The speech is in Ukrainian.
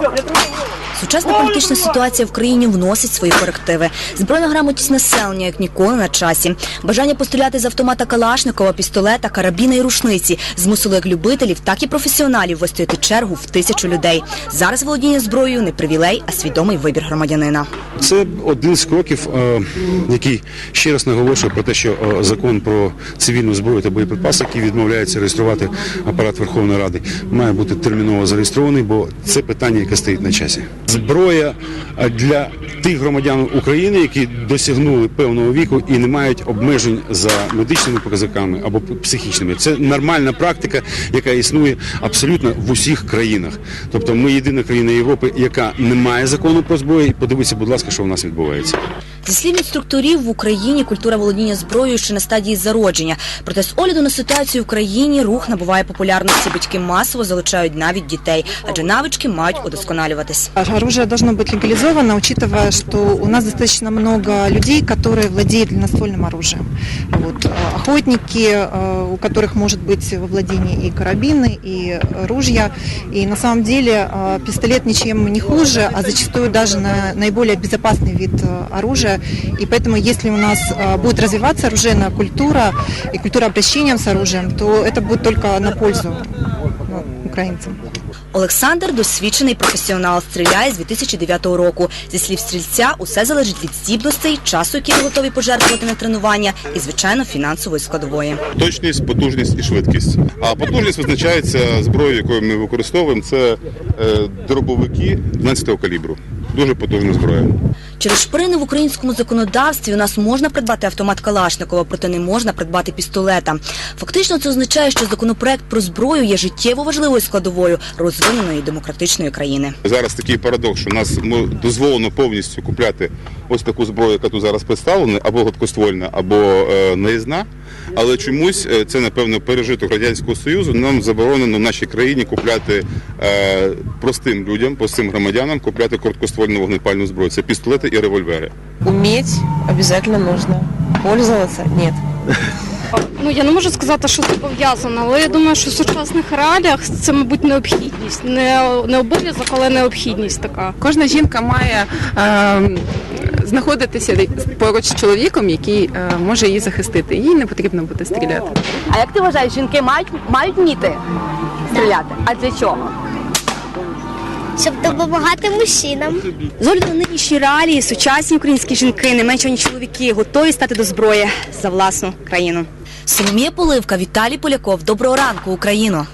야, Сучасна політична ситуація в країні вносить свої корективи. Збройна грамотність населення як ніколи на часі. Бажання постріляти з автомата Калашникова, пістолета, карабіна і рушниці змусило як любителів, так і професіоналів вистояти чергу в тисячу людей. Зараз володіння зброєю не привілей, а свідомий вибір громадянина. Це один з кроків, е, який ще раз наголошує про те, що е, закон про цивільну зброю та боєприпаси, який відмовляється реєструвати апарат Верховної Ради, має бути терміново зареєстрований, бо це питання, яке стоїть на часі. Зброя для тих громадян України, які досягнули певного віку і не мають обмежень за медичними показниками або психічними. Це нормальна практика, яка існує абсолютно в усіх країнах. Тобто, ми єдина країна Європи, яка не має закону про зброю. І подивіться, будь ласка, що у нас відбувається. Зі слів інструкторів, в Україні культура володіння зброєю ще на стадії зародження. Проте з огляду на ситуацію в країні рух набуває популярності. Батьки масово залучають навіть дітей, адже навички мають удосконалюватись. Оружие должно быть легализовано, учитывая, что у нас достаточно много людей, которые владеют длинноствольным оружием. Вот. э, Охотники, э, у которых может быть во владении и карабины, и ружья. И на самом деле э, пистолет ничем не хуже, а зачастую даже на наиболее безопасный вид э, оружия. И поэтому, если у нас э, будет развиваться оружейная культура и культура обращения с оружием, то это будет только на пользу ну, украинцам. Олександр досвідчений професіонал, стріляє з 2009 року. Зі слів стрільця, усе залежить від здібностей, часу, який ви готові пожертвувати на тренування, і звичайно фінансової складової. Точність, потужність і швидкість. А потужність визначається зброєю, якою ми використовуємо. Це е, дробовики 12-го калібру. Дуже потужна зброя. Через шприни в українському законодавстві у нас можна придбати автомат Калашникова, проте не можна придбати пістолета. Фактично, це означає, що законопроект про зброю є життєво важливою складовою розвиненої демократичної країни. Зараз такий парадокс, що нас дозволено повністю купляти ось таку зброю, яка тут зараз представлена, або гладкоствольна, або е, наїзна. Але чомусь е, це напевно пережиток радянського союзу. Нам заборонено в нашій країні купляти е, простим людям, простим громадянам купляти короткоствольну вогнепальну зброю. Це пістолети і револьвери. Уметь обязательно нужно. Пользоваться нет. Ну я не можу сказати, що це пов'язано, але я думаю, що в сучасних реаліях це, мабуть, необхідність. Не, не обов'язок, але необхідність така. Кожна жінка має е, знаходитися поруч з чоловіком, який е, може її захистити. Їй не потрібно буде стріляти. А як ти вважаєш, жінки мають мають вміти стріляти? А для чого? Щоб допомагати мужчинам. З огляду на нинішні реалії сучасні українські жінки, не менше ніж чоловіки, готові стати до зброї за власну країну. Соломія Поливка, Віталій Поляков. Доброго ранку, Україно!